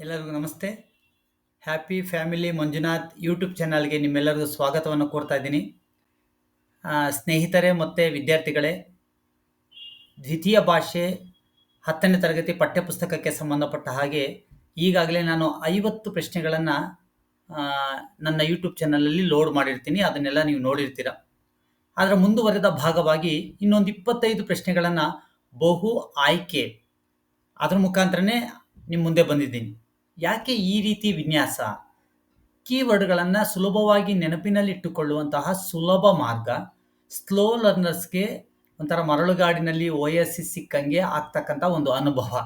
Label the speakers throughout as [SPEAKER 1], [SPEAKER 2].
[SPEAKER 1] ಎಲ್ಲರಿಗೂ ನಮಸ್ತೆ. Happy family Manjunath YouTube ಚಾನಲ್ಗೆ ನಿಮ್ಮೆಲ್ಲರಿಗೂ ಸ್ವಾಗತವನ್ನು ಕೋರ್ತಾ ಇದ್ದೀನಿ. ಸ್ನೇಹಿತರೆ ಮತ್ತು ವಿದ್ಯಾರ್ಥಿಗಳೇ, ದ್ವಿತೀಯ ಭಾಷೆ ಹತ್ತನೇ ತರಗತಿ ಪಠ್ಯಪುಸ್ತಕಕ್ಕೆ ಸಂಬಂಧಪಟ್ಟ ಹಾಗೆ ಈಗಾಗಲೇ ನಾನು ಐವತ್ತು ಪ್ರಶ್ನೆಗಳನ್ನು ನನ್ನ ಯೂಟ್ಯೂಬ್ ಚಾನಲಲ್ಲಿ ಲೋಡ್ ಮಾಡಿರ್ತೀನಿ. ಅದನ್ನೆಲ್ಲ ನೀವು ನೋಡಿರ್ತೀರ. ಅದರ ಮುಂದುವರೆದ ಭಾಗವಾಗಿ ಇನ್ನೊಂದು ಇಪ್ಪತ್ತೈದು ಪ್ರಶ್ನೆಗಳನ್ನು ಬಹು ಆಯ್ಕೆ. ಅದರ ಮುಖಾಂತರನೇ ನಿಮ್ಮ ಮುಂದೆ ಬಂದಿದ್ದೀನಿ. ಯಾಕೆ ಈ ರೀತಿ ವಿನ್ಯಾಸ? ಕೀವರ್ಡ್ಗಳನ್ನು ಸುಲಭವಾಗಿ ನೆನಪಿನಲ್ಲಿಟ್ಟುಕೊಳ್ಳುವಂತಹ ಸುಲಭ ಮಾರ್ಗ, ಸ್ಲೋ ಲರ್ನರ್ಸ್ಗೆ ಒಂಥರ ಮರಳುಗಾಡಿನಲ್ಲಿ ವಯಸ್ಸಿ ಸಿಕ್ಕಂಗೆ ಆಗ್ತಕ್ಕಂಥ ಒಂದು ಅನುಭವ.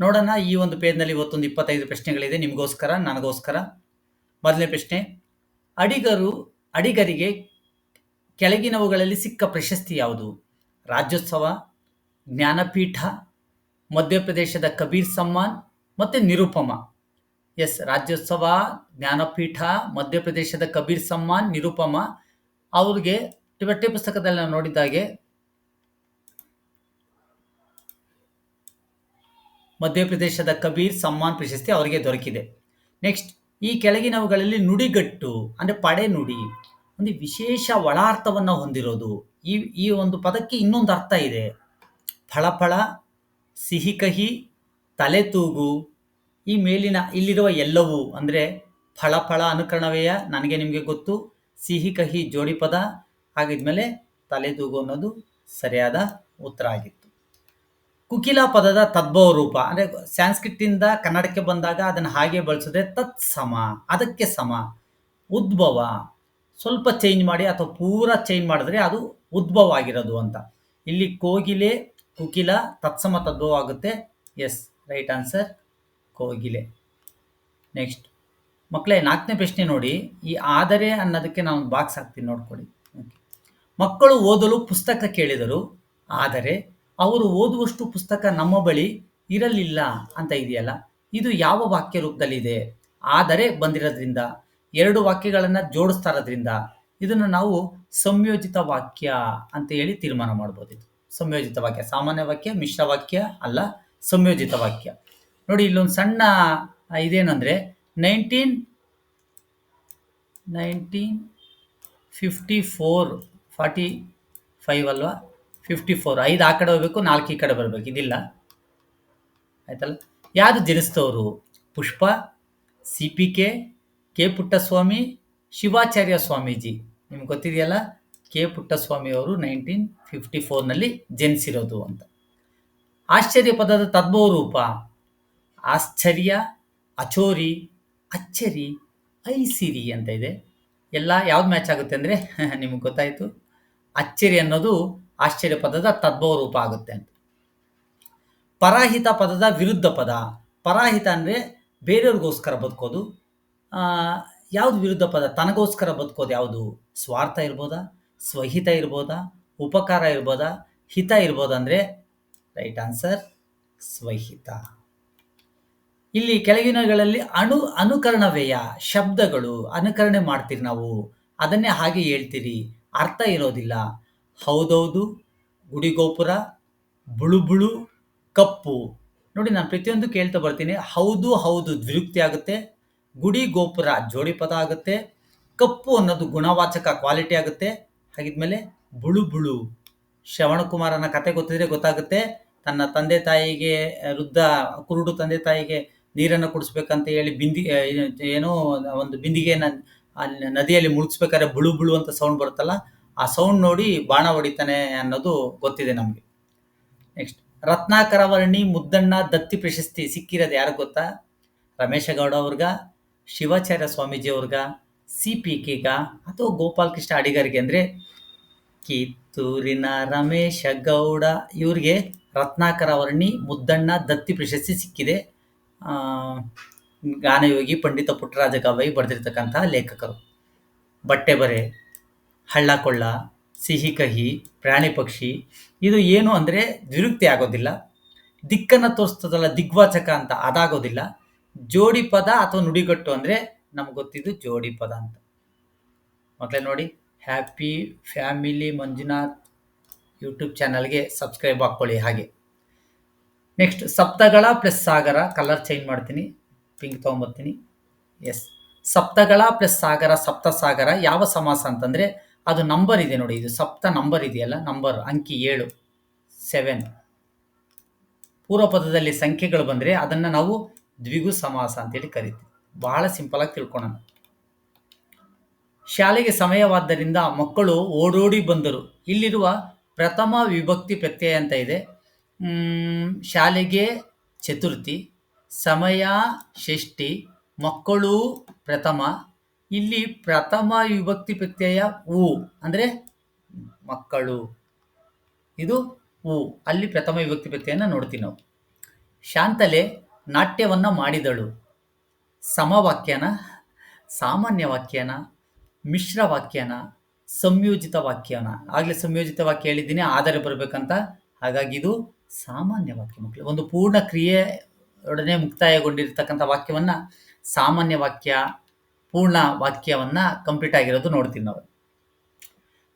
[SPEAKER 1] ನೋಡೋಣ, ಈ ಒಂದು ಪೇಜ್ನಲ್ಲಿ ಇವತ್ತೊಂದು ಇಪ್ಪತ್ತೈದು ಪ್ರಶ್ನೆಗಳಿದೆ, ನಿಮಗೋಸ್ಕರ, ನನಗೋಸ್ಕರ. ಮೊದಲನೇ ಪ್ರಶ್ನೆ, ಅಡಿಗರು, ಅಡಿಗರಿಗೆ ಕೆಳಗಿನವುಗಳಲ್ಲಿ ಸಿಕ್ಕ ಪ್ರಶಸ್ತಿ ಯಾವುದು? ರಾಜ್ಯೋತ್ಸವ, ಜ್ಞಾನಪೀಠ, ಮಧ್ಯಪ್ರದೇಶದ ಕಬೀರ್ ಸಮ್ಮಾನ್ ಮತ್ತು ನಿರುಪಮ. ಎಸ್, ರಾಜ್ಯೋತ್ಸವ, ಜ್ಞಾನಪೀಠ, ಮಧ್ಯಪ್ರದೇಶದ ಕಬೀರ್ ಸಮ್ಮಾನ್, ನಿರುಪಮ. ಅವ್ರಿಗೆ ಪಠ್ಯ ಪುಸ್ತಕದಲ್ಲಿ ನಾವು ನೋಡಿದಾಗೆ ಮಧ್ಯಪ್ರದೇಶದ ಕಬೀರ್ ಸಮ್ಮಾನ್ ಪ್ರಶಸ್ತಿ ಅವರಿಗೆ ದೊರಕಿದೆ. ನೆಕ್ಸ್ಟ್, ಈ ಕೆಳಗಿನವುಗಳಲ್ಲಿ ನುಡಿಗಟ್ಟು, ಅಂದರೆ ಪಡೆ ನುಡಿ, ಒಂದು ವಿಶೇಷ ಒಳಾರ್ಥವನ್ನು ಹೊಂದಿರೋದು. ಈ ಈ ಒಂದು ಪದಕ್ಕೆ ಇನ್ನೊಂದು ಅರ್ಥ ಇದೆ. ಫಳಫಳ, ಸಿಹಿ ಕಹಿ ತಲೆ ತೂಗು ಈ ಮೇಲಿನ ಇಲ್ಲಿರುವ ಎಲ್ಲವೂ ಅಂದರೆ ಫಳಫಳ ಅನುಕರಣವೇಯ ನನಗೆ ನಿಮಗೆ ಗೊತ್ತು. ಸಿಹಿ ಕಹಿ ಜೋಡಿ ಪದ ಹಾಗಿದ್ಮೇಲೆ ತಲೆ ತೂಗು ಅನ್ನೋದು ಸರಿಯಾದ ಉತ್ತರ ಆಗಿತ್ತು. ಕುಕಿಲ ಪದದ ತದ್ಭವ ರೂಪ ಅಂದರೆ ಸ್ಯಾನ್ಸ್ಕ್ರಿಟ್ಟಿಂದ ಕನ್ನಡಕ್ಕೆ ಬಂದಾಗ ಅದನ್ನು ಹಾಗೆ ಬಳಸಿದ್ರೆ ತತ್ ಸಮ ಅದಕ್ಕೆ ಸಮ, ಉದ್ಭವ. ಸ್ವಲ್ಪ ಚೇಂಜ್ ಮಾಡಿ ಅಥವಾ ಪೂರ ಚೇಂಜ್ ಮಾಡಿದ್ರೆ ಅದು ಉದ್ಭವ ಆಗಿರೋದು ಅಂತ. ಇಲ್ಲಿ ಕೋಗಿಲೆ, ಕುಕಿಲ, ತತ್ಸಮ, ತದ್ಭವ ಆಗುತ್ತೆ. ಎಸ್ ರೈಟ್ ಆನ್ಸರ್ ಕೋಗಿಲೆ. ನೆಕ್ಸ್ಟ್ ಮಕ್ಕಳೇ ನಾಲ್ಕನೇ ಪ್ರಶ್ನೆ ನೋಡಿ. ಈ ಆದರೆ ಅನ್ನೋದಕ್ಕೆ ನಾವು ಬಾಕ್ಸ್ ಹಾಕ್ತೀನಿ, ನೋಡ್ಕೊಳ್ಳಿ. ಮಕ್ಕಳು ಓದಲು ಪುಸ್ತಕ ಕೇಳಿದರು. ಆದರೆ ಅವರು ಓದುವಷ್ಟು ಪುಸ್ತಕ ನಮ್ಮ ಬಳಿ ಇರಲಿಲ್ಲ ಅಂತ ಇದೆಯಲ್ಲ? ಇದು ಯಾವ ವಾಕ್ಯ ರೂಪದಲ್ಲಿದೆ? ಆದರೆ ಬಂದಿರೋದ್ರಿಂದ, ಎರಡು ವಾಕ್ಯಗಳನ್ನು ಜೋಡಿಸ್ತಾ ಇರೋದ್ರಿಂದ ಇದನ್ನು ನಾವು ಸಂಯೋಜಿತ ವಾಕ್ಯ ಅಂತ ಹೇಳಿ ತೀರ್ಮಾನ ಮಾಡ್ಬೋದಿತ್ತು ಸಂಯೋಜಿತ ವಾಕ್ಯ, ಸಾಮಾನ್ಯ ವಾಕ್ಯ, ಮಿಶ್ರ ವಾಕ್ಯ ಅಲ್ಲ ಸಂಯೋಜಿತ ವಾಕ್ಯ. ನೋಡಿ, ಇಲ್ಲೊಂದು ಸಣ್ಣ ಇದೇನಂದರೆ nineteen nineteen fifty four, forty five ಅಲ್ವಾ? ಫಿಫ್ಟಿ ಫೋರ್, ಐದು ಆ ಕಡೆ ಹೋಗ್ಬೇಕು, ನಾಲ್ಕು ಈ ಕಡೆ ಬರಬೇಕು, ಇದಿಲ್ಲ. ಆಯ್ತಲ್ಲ? ಯಾರು ಜನಿಸ್ತವರು Pushpa, C P K K Puttaswamy, Shivacharya Swamiji. ನಿಮ್ಗೆ ಗೊತ್ತಿದೆಯಲ್ಲ? ಕೆ ಪುಟ್ಟಸ್ವಾಮಿ ಅವರು ನೈನ್ಟೀನ್ ಫಿಫ್ಟಿ ಫೋರ್ನಲ್ಲಿ ಜನಿಸಿರೋದು ಅಂತ. ಆಶ್ಚರ್ಯ ಪದದ ತದ್ಭವ ರೂಪ ಆಶ್ಚರ್ಯ, ಅಚೋರಿ, ಅಚ್ಚರಿ, ಐಸಿರಿ ಅಂತ ಇದೆ. ಎಲ್ಲ ಯಾವ್ದು ಮ್ಯಾಚ್ ಆಗುತ್ತೆ ಅಂದರೆ ನಿಮಗೆ ಗೊತ್ತಾಯಿತು. ಅಚ್ಚರಿ ಅನ್ನೋದು ಆಶ್ಚರ್ಯ ಪದದ ತದ್ಭವ ರೂಪ ಆಗುತ್ತೆ ಅಂತ. ಪರಾಹಿತ ಪದದ ವಿರುದ್ಧ ಪದ. ಪರಾಹಿತ ಅಂದರೆ ಬೇರೆಯವ್ರಿಗೋಸ್ಕರ ಬದುಕೋದು. ಯಾವುದು ವಿರುದ್ಧ ಪದ? ತನಗೋಸ್ಕರ ಬದುಕೋದು ಯಾವುದು? ಸ್ವಾರ್ಥ ಇರ್ಬೋದಾ? ಸ್ವಹಿತ ಇರ್ಬೋದಾ? ಉಪಕಾರ ಇರ್ಬೋದಾ? ಹಿತ ಇರ್ಬೋದಾ ಅಂದರೆ ರೈಟ್ ಆನ್ಸರ್ ಸ್ವಹಿತ ಇಲ್ಲಿ ಕೆಳಗಿನಗಳಲ್ಲಿ ಅಣು, ಅನುಕರಣವೇಯ, ಶಬ್ದಗಳು ಅನುಕರಣೆ ಮಾಡ್ತೀರಿ ನಾವು. ಅದನ್ನೇ ಹಾಗೆ ಹೇಳ್ತೀರಿ. ಅರ್ಥ ಇರೋದಿಲ್ಲ. ಹೌದೌದು, ಗುಡಿಗೋಪುರ, ಬುಳುಬುಳು, ಕಪ್ಪು. ನೋಡಿ ನಾನು ಪ್ರತಿಯೊಂದು ಕೇಳ್ತಾ ಬರ್ತೀನಿ. ಹೌದು ಹೌದು, ದ್ವಿರುಕ್ತಿ ಆಗುತ್ತೆ. ಗುಡಿ ಗೋಪುರ ಜೋಡಿ ಪದ ಆಗುತ್ತೆ. ಕಪ್ಪು ಅನ್ನೋದು ಗುಣವಾಚಕ ಕ್ವಾಲಿಟಿ ಆಗುತ್ತೆ. ಹಾಗಿದ್ಮೇಲೆ ಬುಳು ಬುಳು ಶ್ರವಣಕುಮಾರನ ಕತೆ ಗೊತ್ತಿದ್ರೆ ಗೊತ್ತಾಗುತ್ತೆ. ತನ್ನ ತಂದೆ ತಾಯಿಗೆ ವೃದ್ಧ ಕುರುಡು ತಂದೆ ತಾಯಿಗೆ ನೀರನ್ನು ಕುಡಿಸ್ಬೇಕಂತ ಹೇಳಿ ಬಿಂದಿ ಏನೋ ಒಂದು ಬಿಂದಿಗೆನ ನದಿಯಲ್ಲಿ ಮುಳುಗಿಸ್ಬೇಕಾದ್ರೆ ಬುಳು ಬುಳು ಅಂತ ಸೌಂಡ್ ಬರುತ್ತಲ್ಲ, ಆ ಸೌಂಡ್ ನೋಡಿ ಬಾಣ ಹೊಡಿತಾನೆ ಅನ್ನೋದು ಗೊತ್ತಿದೆ ನಮಗೆ. ನೆಕ್ಸ್ಟ್ ರತ್ನಾಕರವರ್ಣಿ, ಮುದ್ದಣ್ಣ, ದತ್ತಿ ಪ್ರಶಸ್ತಿ ಸಿಕ್ಕಿರೋದು ಯಾರು ಗೊತ್ತಾ? ರಮೇಶ ಗೌಡ ಅವ್ರಿಗ, ಶಿವಾಚಾರ್ಯ ಸ್ವಾಮೀಜಿ ಅವ್ರಿಗ ಸಿ ಪಿ ಕೆಗ ಅಥವಾ ಗೋಪಾಲಕೃಷ್ಣ ಅಡಿಗರಿಗೆ ಅಂದರೆ ಕಿತ್ತೂರಿನ ರಮೇಶ ಗೌಡ ಇವ್ರಿಗೆ ರತ್ನಾಕರವರ್ಣಿ ಮುದ್ದಣ್ಣ, ದತ್ತಿ ಪ್ರಶಸ್ತಿ ಸಿಕ್ಕಿದೆ. ಗಾನಯೋಗಿ, ಪಂಡಿತ ಪುಟ್ಟರಾಜ ಗವಾಯಿ ಬರೆದಿರ್ತಕ್ಕಂತಹ ಲೇಖಕರು. ಬಟ್ಟೆ ಬರೆ, ಹಳ್ಳ ಕೊಳ್ಳ, ಸಿಹಿ ಕಹಿ, ಪ್ರಾಣಿ ಪಕ್ಷಿ, ಇದು ಏನು ಅಂದರೆ ದ್ವಿರುಕ್ತಿ ಆಗೋದಿಲ್ಲ. ದಿಕ್ಕನ್ನು ತೋರಿಸ್ತದಲ್ಲ, ದಿಗ್ವಾಚಕ ಅಂತ ಅದಾಗೋದಿಲ್ಲ. ಜೋಡಿ ಪದ ಅಥವಾ ನುಡಿಗಟ್ಟು ಅಂದರೆ ನಮ್ಗೆ ಗೊತ್ತಿದ್ದು ಜೋಡಿ ಪದ ಅಂತ. ಮೊದಲೇ ನೋಡಿ ಹ್ಯಾಪಿ ಫ್ಯಾಮಿಲಿ ಮಂಜುನಾಥ್ ಯೂಟ್ಯೂಬ್ ಚಾನಲ್ಗೆ ಸಬ್ಸ್ಕ್ರೈಬ್ ಹಾಕ್ಕೊಳ್ಳಿ ಹಾಗೆ. ನೆಕ್ಸ್ಟ್ ಸಪ್ತಗಳ ಪ್ಲಸ್ ಸಾಗರ ಕಲರ್ ಚೇಂಜ್ ಮಾಡ್ತೀನಿ. ಪಿಂಕ್ ತೊಗೊಂಬರ್ತೀನಿ. ಎಸ್ ಸಪ್ತಗಳ ಪ್ಲಸ್ ಸಾಗರ, ಸಪ್ತ ಸಾಗರ ಯಾವ ಸಮಾಸ ಅಂತಂದರೆ ಅದು ನಂಬರ್ ಇದೆ ನೋಡಿ, ಇದು ಸಪ್ತ ನಂಬರ್ ಇದೆಯಲ್ಲ ನಂಬರ್ ಅಂಕಿ ಏಳು ಸೆವೆನ್ ಪೂರ್ವ ಪದದಲ್ಲಿ ಸಂಖ್ಯೆಗಳು ಬಂದರೆ ಅದನ್ನು ನಾವು ದ್ವಿಗು ಸಮಾಸ ಅಂತೇಳಿ ಕರಿತೀವಿ. ಬಹಳ ಸಿಂಪಲ್ ಆಗಿ ತಿಳ್ಕೊಳ್ಳೋಣ ಶಾಲೆಗೆ ಸಮಯವಾದ್ದರಿಂದ ಮಕ್ಕಳು ಓಡೋಡಿ ಬಂದರು. ಇಲ್ಲಿರುವ ಪ್ರಥಮ ವಿಭಕ್ತಿ ಪ್ರತ್ಯಯ ಅಂತ ಇದೆ. ಶಾಲೆಗೆ ಚತುರ್ಥಿ, ಸಮಯ ಷಷ್ಠಿ, ಮಕ್ಕಳು ಪ್ರಥಮ. ಇಲ್ಲಿ ಪ್ರಥಮ ವಿಭಕ್ತಿ ಪ್ರತ್ಯಯ ಉ ಅಂದರೆ ಮಕ್ಕಳು. ಇದು ಉ. ಅಲ್ಲಿ ಪ್ರಥಮ ವಿಭಕ್ತಿ ಪ್ರತ್ಯಯನ ನೋಡ್ತೀವಿ ನಾವು. ಶಾಂತಲೆ ನಾಟ್ಯವನ್ನು ಮಾಡಿದಳು. ಸಮವಾಕ್ಯನ, ಸಾಮಾನ್ಯ ವಾಕ್ಯನ, ಮಿಶ್ರ ವಾಕ್ಯನ ಸಂಯೋಜಿತ ವಾಕ್ಯನ. ಆಗಲೇ ಸಂಯೋಜಿತ ವಾಕ್ಯ ಹೇಳಿದ್ದೀನಿ, ಆದರೆ ಬರಬೇಕಂತ. ಹಾಗಾಗಿ ಇದು ಸಾಮಾನ್ಯ ವಾಕ್ಯ ಮಕ್ಕಳು ಒಂದು ಪೂರ್ಣ ಕ್ರಿಯೆಯೊಡನೆ ಮುಕ್ತಾಯಗೊಂಡಿರ್ತಕ್ಕಂಥ ವಾಕ್ಯವನ್ನ ಸಾಮಾನ್ಯ ವಾಕ್ಯ, ಪೂರ್ಣ ವಾಕ್ಯವನ್ನ ಕಂಪ್ಲೀಟ್ ಆಗಿರೋದು ನೋಡ್ತೀವಿ ನಾವು.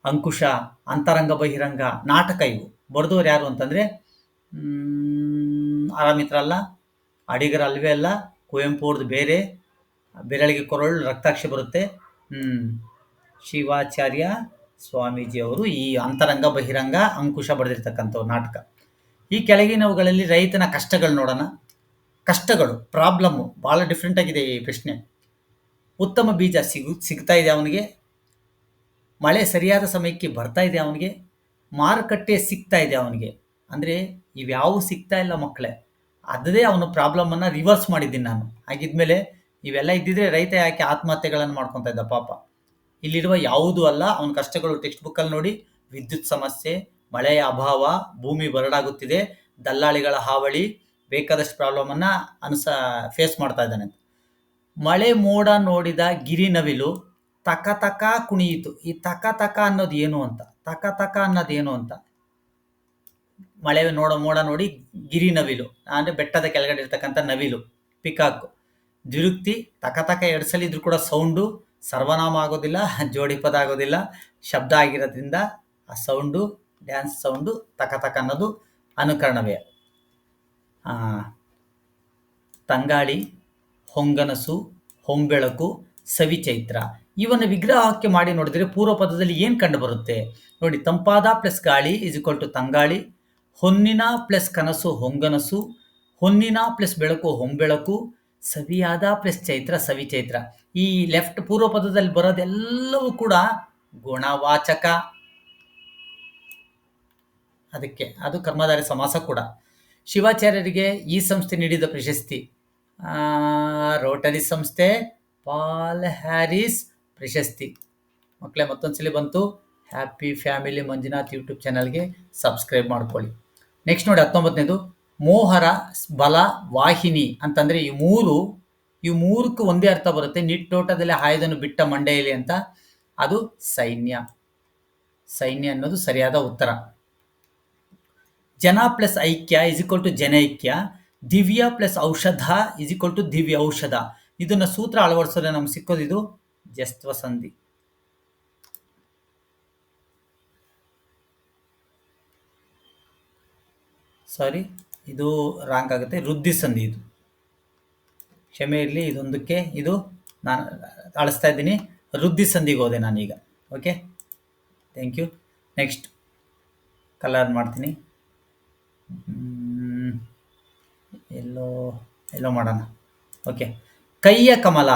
[SPEAKER 1] ಅಂಕುಶ, ಅಂತರಂಗ ಬಹಿರಂಗ, ನಾಟಕ ಇವು. ಬರೆದವ್ರು ಯಾರು ಅಂತಂದರೆ ಆರಾಮಿತ್ರ ಅಲ್ಲ, ಅಡಿಗರ ಅಲ್ವೇ ಅಲ್ಲ, ಕುವೆಂಪು ಅವ್ರದ್ದು ಬೇರೆ, ಬೆರಳಿಗೆ ಕೊರಳು, ರಕ್ತಾಕ್ಷಿ ಬರುತ್ತೆ. ಶಿವಾಚಾರ್ಯ ಸ್ವಾಮೀಜಿಯವರು ಈ ಅಂತರಂಗ ಬಹಿರಂಗ ಅಂಕುಶ ಬರೆದಿರ್ತಕ್ಕಂಥ ನಾಟಕ. ಈ ಕೆಳಗಿನವುಗಳಲ್ಲಿ ರೈತನ ಕಷ್ಟಗಳು ನೋಡೋಣ. ಕಷ್ಟಗಳು ಪ್ರಾಬ್ಲಮ್ಮು ಭಾಳ ಡಿಫ್ರೆಂಟ್ ಆಗಿದೆ ಈ ಪ್ರಶ್ನೆ. ಉತ್ತಮ ಬೀಜ ಸಿಗು, ಸಿಗ್ತಾ ಇದೆ ಅವನಿಗೆ. ಮಳೆ ಸರಿಯಾದ ಸಮಯಕ್ಕೆ ಬರ್ತಾ ಇದೆ ಅವನಿಗೆ. ಮಾರುಕಟ್ಟೆ ಸಿಗ್ತಾ ಇದೆ ಅವನಿಗೆ. ಅಂದರೆ ಇವ್ಯಾವು ಸಿಗ್ತಾ ಇಲ್ಲ ಮಕ್ಕಳೇ. ಅದೇ ಅವನ ಪ್ರಾಬ್ಲಮನ್ನು ರಿವರ್ಸ್ ಮಾಡಿದ್ದೀನಿ ನಾನು. ಹಾಗಿದ್ಮೇಲೆ ಇವೆಲ್ಲ ಇದ್ದಿದ್ರೆ ರೈತ ಯಾಕೆ ಆತ್ಮಹತ್ಯೆಗಳನ್ನು ಮಾಡ್ಕೊತಾ ಇದ್ದ ಪಾಪ. ಇಲ್ಲಿರುವ ಯಾವುದೂ ಅಲ್ಲ, ಅವನ ಕಷ್ಟಗಳು ಟೆಕ್ಸ್ಟ್ ಬುಕ್ಕಲ್ಲಿ ನೋಡಿ, ವಿದ್ಯುತ್ ಸಮಸ್ಯೆ, ಮಳೆಯ ಅಭಾವ, ಭೂಮಿ ಬರಡಾಗುತ್ತಿದೆ, ದಲ್ಲಾಳಿಗಳ ಹಾವಳಿ, ಬೇಕಾದಷ್ಟು ಪ್ರಾಬ್ಲಮನ್ನು ಅನುಸ ಫೇಸ್ ಮಾಡ್ತಾ ಇದ್ದಾನೆ ಮಳೆ ಮೋಡ ನೋಡಿದ ಗಿರಿ ನವಿಲು ತಕ ತಕ ಕುಣಿಯಿತು. ಈ ತಕ ತಕ ಅನ್ನೋದು ಏನು ಅಂತ? ತಕ ತಕ ಅನ್ನೋದು ಏನು ಅಂತ? ಮಳೆ ನೋಡ, ಮೋಡ ನೋಡಿ ಗಿರಿ ನವಿಲು, ಅಂದರೆ ಬೆಟ್ಟದ ಕೆಳಗಡೆ ಇರ್ತಕ್ಕಂಥ ನವಿಲು, ಪಿಕಾಕು. ದ್ವಿರುಕ್ತಿ, ತಕ ತಕ ಎರಡು ಸಲ ಇದ್ರೂ ಕೂಡ ಸೌಂಡು ಸರ್ವನಾಮ ಆಗೋದಿಲ್ಲ ಜೋಡಿ ಪದ ಆಗೋದಿಲ್ಲ ಶಬ್ದ ಆಗಿರೋದ್ರಿಂದ ಆ ಸೌಂಡು, ಡ್ಯಾನ್ಸ್ ಸೌಂಡು ತಕ ತಕ ಅನ್ನೋದು ಅನುಕರಣವೇ. ತಂಗಾಳಿ, ಹೊಂಗನಸು, ಹೊಂಬೆಳಕು, ಸವಿಚೈತ್ರ. ಇವನ್ನ ವಿಗ್ರಹಕ್ಕೆ ಮಾಡಿ ನೋಡಿದ್ರೆ ಪೂರ್ವ ಪದದಲ್ಲಿ ಏನು ಕಂಡು ಬರುತ್ತೆ ನೋಡಿ, ತಂಪಾದ ಪ್ಲಸ್ ಗಾಳಿ ಇಸ್ ಇಕ್ವಲ್ ಟು ತಂಗಾಳಿ, ಹೊನ್ನಿನ ಪ್ಲಸ್ ಕನಸು ಹೊಂಗನಸು, ಹೊನ್ನಿನ ಪ್ಲಸ್ ಬೆಳಕು ಹೊಂಬೆಳಕು ಸವಿಯಾದ ಪ್ಲಸ್ ಚೈತ್ರ ಸವಿಚೈತ್ರ ಈ ಲೆಫ್ಟ್ ಪೂರ್ವ ಪದದಲ್ಲಿ ಬರೋದೆಲ್ಲವೂ ಕೂಡ ಗುಣವಾಚಕ. ಅದಕ್ಕೆ, ಅದು ಕರ್ಮಧಾರಿ ಸಮಾಸ ಕೂಡ. ಶಿವಾಚಾರ್ಯರಿಗೆ ಈ ಸಂಸ್ಥೆ ನೀಡಿದ ಪ್ರಶಸ್ತಿ. ರೋಟರಿ ಸಂಸ್ಥೆ, ಪಾಲ್ ಹ್ಯಾರಿಸ್ ಪ್ರಶಸ್ತಿ. ಮಕ್ಕಳೇ, ಮತ್ತೊಂದ್ಸಲಿ ಬಂತು. ಹ್ಯಾಪಿ ಫ್ಯಾಮಿಲಿ ಮಂಜುನಾಥ್ ಯೂಟ್ಯೂಬ್ ಚಾನಲ್ಗೆ ಸಬ್ಸ್ಕ್ರೈಬ್ ಮಾಡ್ಕೊಳ್ಳಿ. ನೆಕ್ಸ್ಟ್ ನೋಡಿ ಹತ್ತೊಂಬತ್ತನೇದು. ಮೋಹರ ಬಲ ವಾಹಿನಿ ಅಂತಂದರೆ ಈ ಮೂರು, ಈ ಮೂರಕ್ಕೂ ಒಂದೇ ಅರ್ಥ ಬರುತ್ತೆ. ನಿಟ್ಟೋಟದಲ್ಲಿ ಹಾಯ್ದನ್ನು ಬಿಟ್ಟ ಮಂಡೆಯಲ್ಲಿ ಅಂತ. ಅದು ಸೈನ್ಯ. ಸೈನ್ಯ ಅನ್ನೋದು ಸರಿಯಾದ ಉತ್ತರ. ಜನ ಪ್ಲಸ್ ಐಕ್ಯ ಇಸ್ ಇಕ್ವಲ್ ಟು ಜನೈಕ್ಯ ದಿವ್ಯ ಪ್ಲಸ್ ಔಷಧ ಇಸ್ ಇಕ್ವಲ್ ಟು ದಿವ್ಯ ಔಷಧ. ಇದನ್ನು ಸೂತ್ರ ಅಳವಡಿಸೋದ್ರೆ ನಮ್ಗೆ ಸಿಕ್ಕೋದು ಇದು ಜಸ್ತ್ವ ಸಂಧಿ. ಸಾರಿ ಇದು ರಾಂಕ್ ಆಗುತ್ತೆ. ವೃದ್ಧಿ ಸಂಧಿ ಇದು. ಕ್ಷಮೆ ಇರಲಿ ಇದೊಂದಕ್ಕೆ ಇದು ನಾನು ಅಳಿಸ್ತಾ ಇದ್ದೀನಿ. ವೃದ್ಧಿ ಸಂಧಿಗೆ ಹೋದೆ ನಾನೀಗ. Okay thank you next colour ಮಾಡ್ತೀನಿ. ಎಲ್ಲೋ ಎಲ್ಲೋ ಮಾಡೋಣ. ಓಕೆ ಕೈಯ ಕಮಲ.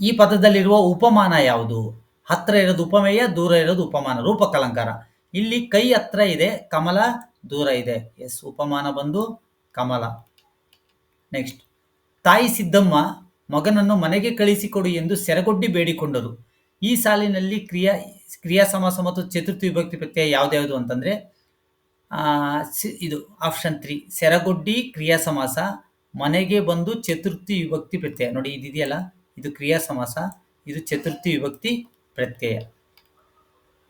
[SPEAKER 1] ಈ ಪದದಲ್ಲಿರುವ ಉಪಮಾನ ಯಾವುದು? ಹತ್ರ ಇರೋದು ಉಪಮೇಯ, ದೂರ ಇರೋದು ಉಪಮಾನ. ರೂಪಕಲಂಕಾರ. ಇಲ್ಲಿ ಕೈ ಹತ್ರ ಇದೆ, ಕಮಲ ದೂರ ಇದೆ. ಎಸ್, ಉಪಮಾನ ಬಂದು ಕಮಲ. ನೆಕ್ಸ್ಟ್, ತಾಯಿ ಸಿದ್ದಮ್ಮ, ಮಗನನ್ನು ಮನೆಗೆ ಕಳಿಸಿಕೊಡು ಎಂದು ಸೆರಗೊಡ್ಡಿ ಬೇಡಿಕೊಂಡರು. ಈ ಸಾಲಿನಲ್ಲಿ ಕ್ರಿಯಾ ಕ್ರಿಯಾ ಸಮಾಸ ಮತ್ತು ಚತುರ್ಥಿ ವಿಭಕ್ತಿ ಪ್ರತ್ಯಯ ಯಾವ್ದ್ಯಾವುದು ಅಂತಂದ್ರೆ ಇದು ಆಪ್ಷನ್ ತ್ರೀ, ಸೆರಗೊಡ್ಡಿ ಕ್ರಿಯಾ ಸಮಾಸ, ಮನೆಗೆ ಬಂದು ಚತುರ್ಥಿ ವಿಭಕ್ತಿ ಪ್ರತ್ಯಯ. ನೋಡಿ, ಇದಿದೆಯಲ್ಲ? ಇದು ಕ್ರಿಯಾ ಸಮಾಸ, ಇದು ಚತುರ್ಥಿ ವಿಭಕ್ತಿ ಪ್ರತ್ಯಯ.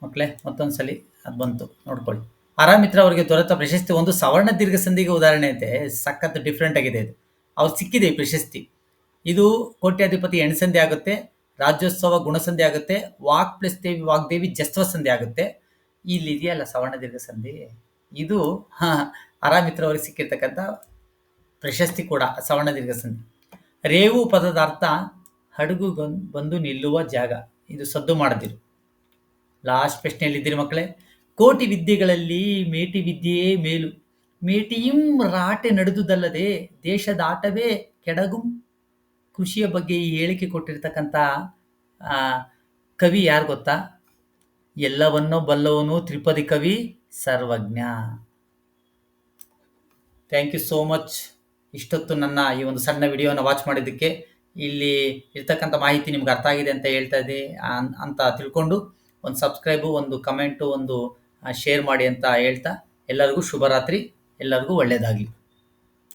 [SPEAKER 1] ಮಕ್ಕಳೇ ಮತ್ತೊಂದ್ಸಲಿ. ಅದು ಬಂತು, ನೋಡ್ಕೊಳ್ಳಿ. ಆರಾಮಿತ್ರ ಅವರಿಗೆ ದೊರೆತ ಪ್ರಶಸ್ತಿ, ಒಂದು ಸವರ್ಣ ದೀರ್ಘ ಸಂಧಿಗೆ ಉದಾಹರಣೆ ಇದೆ ಸಖತ್ ಡಿಫ್ರೆಂಟ್ ಆಗಿದೆ ಇದು. ಅವ್ರು ಸಿಕ್ಕಿದೆ ಈ ಪ್ರಶಸ್ತಿ. ಇದು ಕೋಟ್ಯಾಧಿಪತಿ ಎಣ್ಸಂಧಿ ಆಗುತ್ತೆ, ರಾಜ್ಯೋತ್ಸವ ಗುಣಸಂಧಿ ಆಗುತ್ತೆ, ವಾಕ್ ಪ್ಲಸ್ ದೇವಿ ವಾಗ್ದೇವಿ ಜಸ್ವ ಸಂಧಿ ಆಗುತ್ತೆ. ಇಲ್ಲಿ ಇದೆಯಲ್ಲ ಸವರ್ಣ ದೀರ್ಘ ಸಂಧಿ? ಇದು ಆರಾಮಿತ್ರ ಅವ್ರಿಗೆ ಸಿಕ್ಕಿರ್ತಕ್ಕಂಥ ಪ್ರಶಸ್ತಿ ಕೂಡ, ಸವರ್ಣ ದೀರ್ಘ ಸಂಧಿ. ರೇವು ಪದದ ಅರ್ಥ ಹಡಗು ಬಂದು ನಿಲ್ಲುವ ಜಾಗ. ಇದು ಸದ್ದು ಮಾಡದಿರು. ಲಾಸ್ಟ್ ಪ್ರಶ್ನೆಯಲ್ಲಿದ್ದೀರಿ ಮಕ್ಕಳೇ. ಕೋಟಿ ವಿದ್ಯೆಗಳಲ್ಲಿ ಮೇಟಿ ವಿದ್ಯೆಯೇ ಮೇಲು. ಮೇಟಿಯಂ ರಾಟೆ ನಡೆದುದಲ್ಲದೆ ದೇಶದ ಆಟವೇ ಕೆಡಗುಂ. ಕೃಷಿಯ ಬಗ್ಗೆ ಈ ಹೇಳಿಕೆ ಕೊಟ್ಟಿರ್ತಕ್ಕಂಥ ಕವಿ ಯಾರು ಗೊತ್ತಾ? ಎಲ್ಲವನ್ನೂ ಬಲ್ಲವನು ತ್ರಿಪದಿ ಕವಿ Sarvajna. Thank you so much ಇಷ್ಟೊತ್ತು ನನ್ನ ಈ ಒಂದು ಸಣ್ಣ ವಿಡಿಯೋನ ವಾಚ್ ಮಾಡಿದ್ದಕ್ಕೆ ಇಲ್ಲಿ ಇರ್ತಕ್ಕಂಥ ಮಾಹಿತಿ ನಿಮ್ಗೆ ಅರ್ಥ ಆಗಿದೆ ಅಂತ ಹೇಳ್ತಾ ಇದ್ದೆ. ಅಂತ ತಿಳ್ಕೊಂಡು ಒಂದು ಸಬ್ಸ್ಕ್ರೈಬು, ಒಂದು ಕಮೆಂಟು, ಒಂದು ಶೇರ್ ಮಾಡಿ ಅಂತ ಹೇಳ್ತಾ ಎಲ್ಲರಿಗೂ ಶುಭರಾತ್ರಿ ಎಲ್ಲರಿಗೂ ಒಳ್ಳೆಯದಾಗಲಿ